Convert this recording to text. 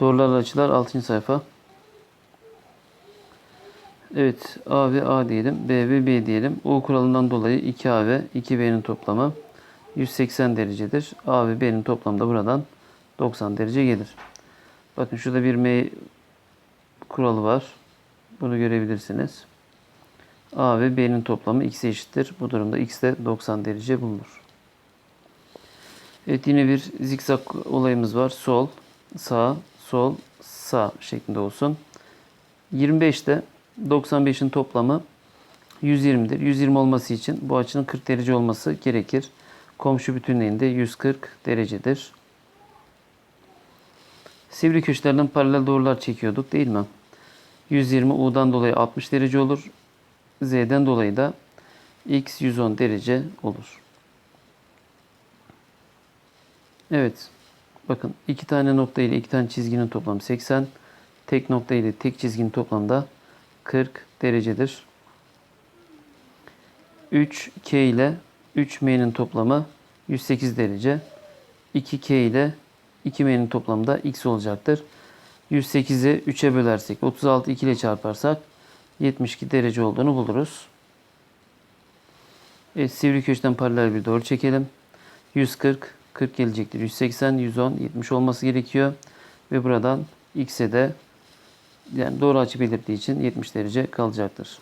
Doğrularla açılar 6. sayfa. Evet A ve A diyelim. B ve B diyelim. U kuralından dolayı 2A ve 2B'nin toplamı 180 derecedir. A ve B'nin toplamı da buradan 90 derece gelir. Bakın şurada bir M kuralı var. Bunu görebilirsiniz. A ve B'nin toplamı x'e eşittir. Bu durumda x de 90 derece bulunur. Evet yine bir zikzak olayımız var. Sol, sağ, sol, sağ şeklinde olsun. 25'te 95'in toplamı 120'dir. 120 olması için bu açının 40 derece olması gerekir. Komşu bütünlüğünde 140 derecedir. Sivri köşelerden paralel doğrular çekiyorduk değil mi? 120 U'dan dolayı 60 derece olur. Z'den dolayı da X 110 derece olur. Evet. Bakın iki tane nokta ile iki tane çizginin toplamı 80. Tek nokta ile tek çizginin toplamı da 40 derecedir. 3K ile 3M'nin toplamı 108 derece. 2K ile 2M'nin toplamı da X olacaktır. 108'i 3'e bölersek 36 2 ile çarparsak 72 derece olduğunu buluruz. Evet, sivri köşeden paralel bir doğru çekelim. 140 40 gelecektir. 180 110 70 olması gerekiyor. Ve buradan x'e de yani doğru açı belirttiği için 70 derece kalacaktır.